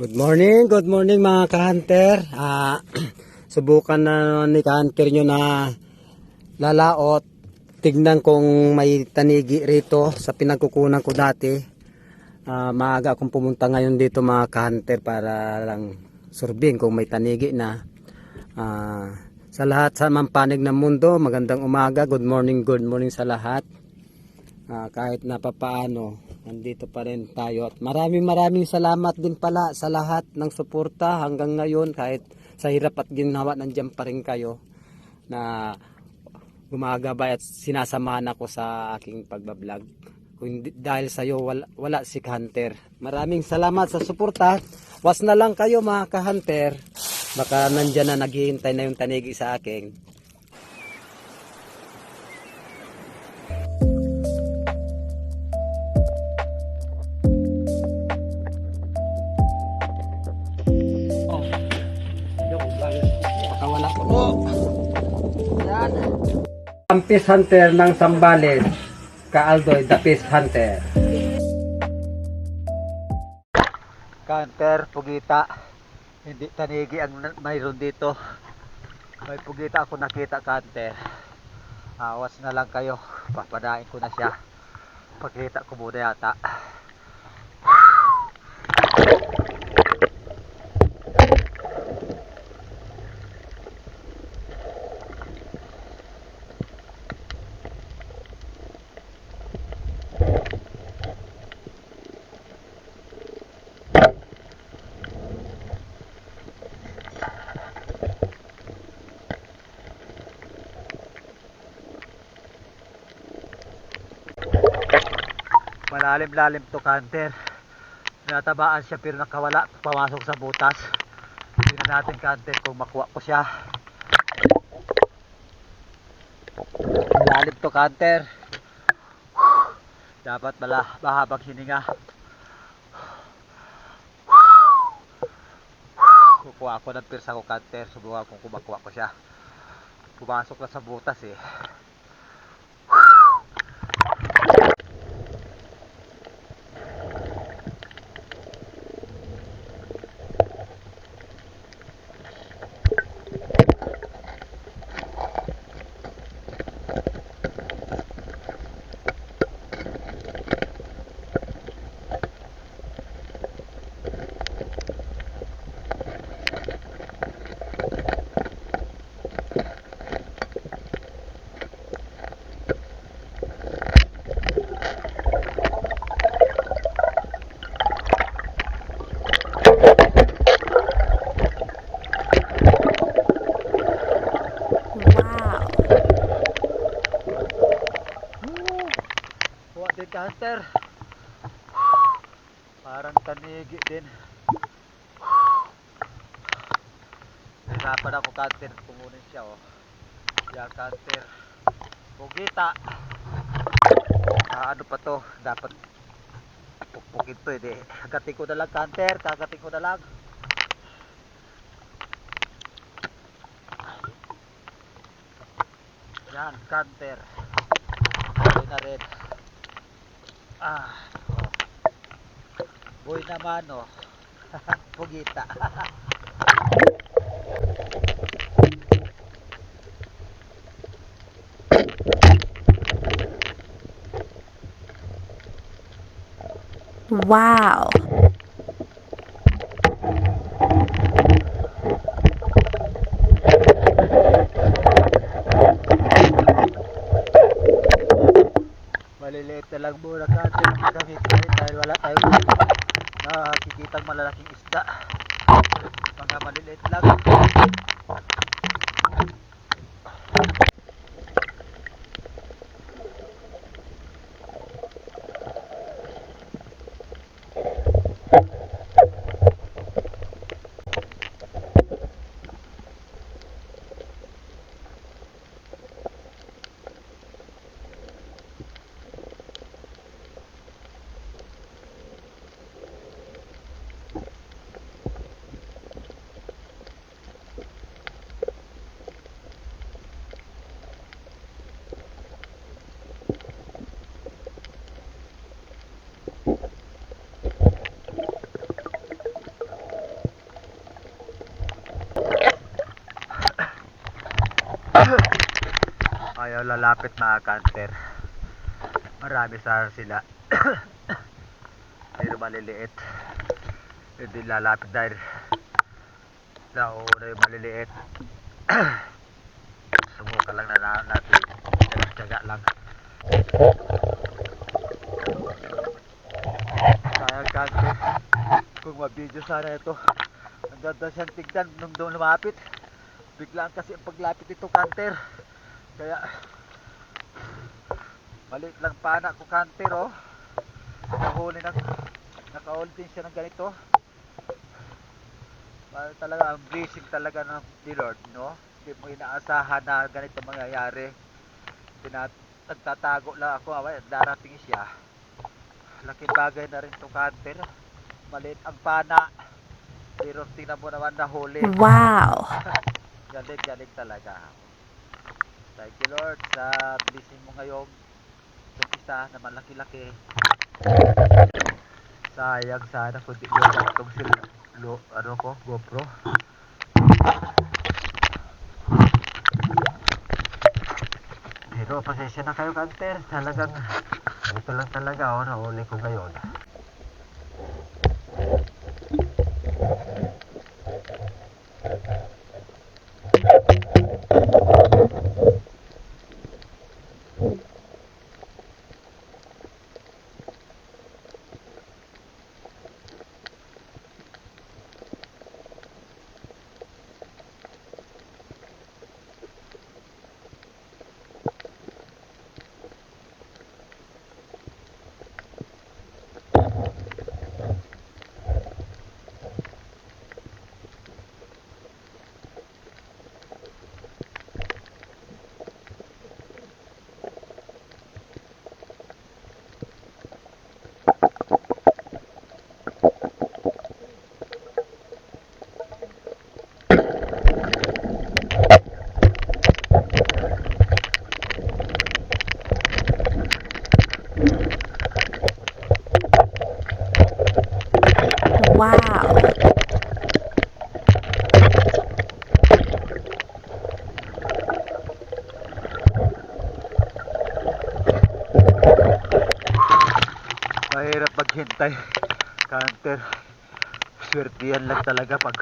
Good morning, good morning mga ka-hunter. Ah, subukan na ni ka-hunter nyo na lalaot. Tignan kung may tanigi rito sa pinagkukunan ko dati. Ah, maaga akong pumunta ngayon dito mga ka-hunter para lang surbin kung may tanigi na. Ah, sa lahat sa mampanig ng mundo, magandang umaga, good morning, good morning sa lahat. Ah, kahit na papaano, nandito pa rin tayo. At maraming maraming salamat din pala sa lahat ng suporta hanggang ngayon kahit sa hirap at ginawa nandiyan pa rin kayo na gumagabay at sinasamahan ako sa aking pagbablog. Kung dahil sa iyo wala, wala si Hunter. Maraming salamat sa suporta. Was na lang kayo mga ka-hunter. Baka nandyan na naghihintay na yung tanigi sa akin. Ang Peace Hunter ng Sambales. Kaaldoy, the Peace Hunter. Hunter, Pugita. Hindi tanigi ang mayroon dito. May Pugita ako nakita, Hunter. Awas na lang kayo. Papadain ko na siya. Pagkita ko muna yata. Malalim-lalim to Hunter. Natabaan siya pero nakawala. Pamasok sa butas. Tingnan natin Hunter kung makuha ko siya. Malalim to Hunter. Dapat bala mahabang hininga. Kukuha ako ng pirsa ko Hunter. Subukan kung kumakuha ko siya. Pumasok na sa butas eh. Wow. Kuha cancer. Parang tanigi din. Hirapan ako cancer. Kumunin siya oh. Yan cancer. Pugita. Ah, ano pa to? Dapat pukpukin to eh. di. Kagatin ko na lang cancer. Kagatin ko na lang. Yan, cancer. Buhay na rin. Ah. Buhay naman, oh. Pugita. Wow. Natin gamit natin dahil wala tayong nakikitang malalaking isda. Mga maliliit lang. Ayaw lalapit mga kanter. Marami sa sila. Pero maliliit. Hindi lalapit dahil nauna yung maliliit. Sumuka lang na na- natin. Tiyaga lang. Sayang kanter. Kung mabidyo sana ito. Ang ganda siyang tignan nung doon lumapit. Biglaan kasi ang paglapit ito kanter. Kaya maliit lang pana ko kanter oh. Nakahuli ng nakahuli din siya ng ganito. Parang talaga ang blessing talaga ng ni Lord, no? Hindi mo inaasahan na ganito mangyayari. Pinat nagtatago lang ako, away, darating siya. Laking bagay na rin to kanter. Maliit ang pana. Pero tingnan mo naman nahuli. Wow. Galing, galing talaga. Thank you Lord sa blessing mo ngayong itong isa na malaki-laki. Sayang sana kung di yun lang itong sil lo, ano ko, GoPro. Pero pasensya na kayo kanter. Talagang ito lang talaga oh, nahuli ko ngayon. Wow. Mahirap maghintay. Counter. Swerte yan lang talaga pag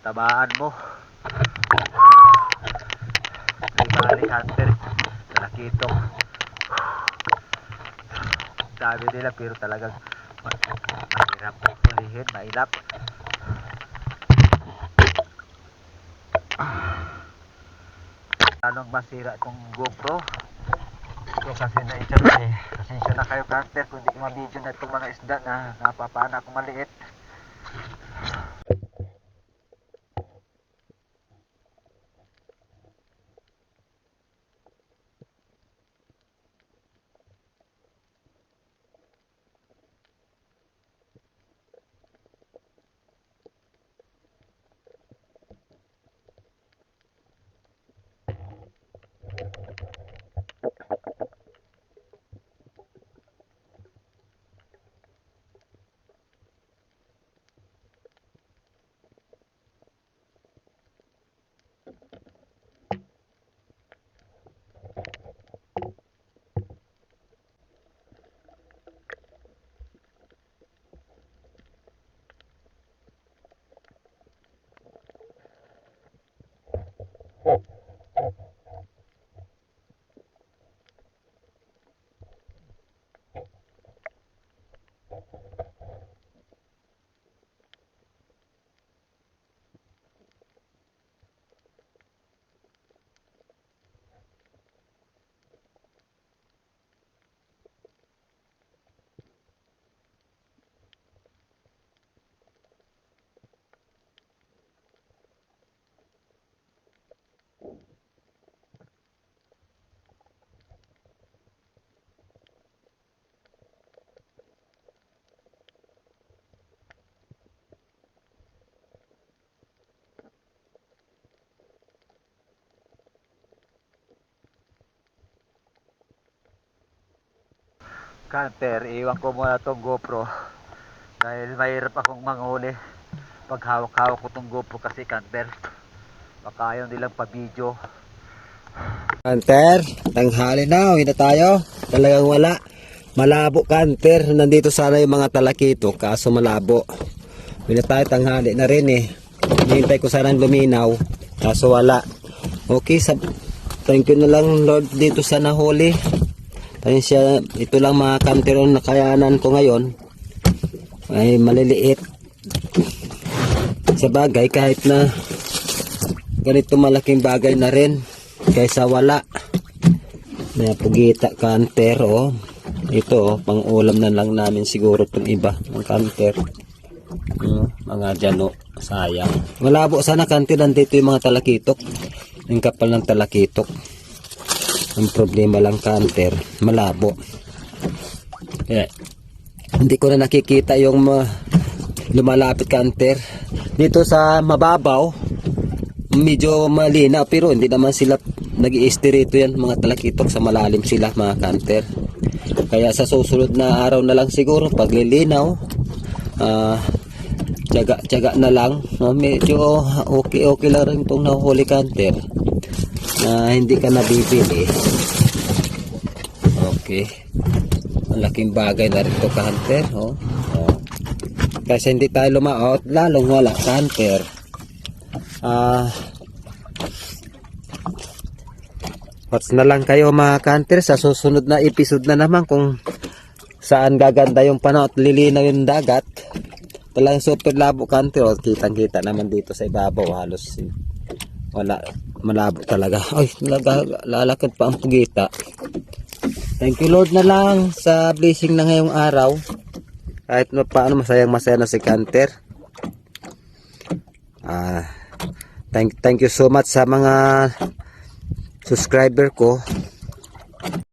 tamaan mo. May bali hunter. Talakitok. Sabi nila pero talagang ma- mahirap hulihin, mahirap. Anong masira itong GoPro? Ito kasi na ito eh. Pasensya na kayo kanter kung di ko ma-video na itong mga isda na napapana akong maliit. Canter, iwan ko muna tong GoPro dahil mahirap akong manghuli pag hawak-hawak ko tong GoPro kasi canter baka ayaw nilang pa-video Kanter, tanghali na, uwi na tayo. Talagang wala. Malabo kanter. Nandito sana yung mga talakito, kaso malabo. Uwi na tayo, tanghali na rin eh. Hintay ko sana luminaw, kaso wala. Okay, sab thank you na lang Lord dito sa nahuli. Pasensya, ito lang mga kanter ang nakayanan ko ngayon. Ay maliliit. Sa bagay, kahit na ganito malaking bagay na rin kaysa wala. Na pugita kanter oh. Ito oh, pang ulam na lang namin siguro itong iba ang kanter. Hmm, mga jano sayang. Malabo sana kanter nandito yung mga talakitok. Yung kapal ng talakitok ang problema lang kanter malabo. Kaya hindi ko na nakikita yung mga lumalapit kanter dito sa mababaw medyo malinaw pero hindi naman sila nag rito yan mga talakitok sa malalim sila mga kanter kaya sa susunod na araw na lang siguro paglilinaw ah tiyaga tiyaga na lang. Medyo okay okay lang rin itong nahuli kanter na hindi ka nabibili okay malaking bagay na rin ito kanter oh. oh. kasi hindi tayo lumaot lalong wala kanter Ah. Watch na lang kayo mga kanter sa susunod na episode na naman kung saan gaganda yung panahon at lilinaw yung dagat. Talagang super labo kanter. O, kitang kita naman dito sa ibabaw halos wala malabo talaga. Ay, talaga lalakad pa ang pugita. Thank you Lord na lang sa blessing na ngayong araw. Kahit paano masayang masaya na si Kanter. Ah, thank thank you so much sa mga subscriber ko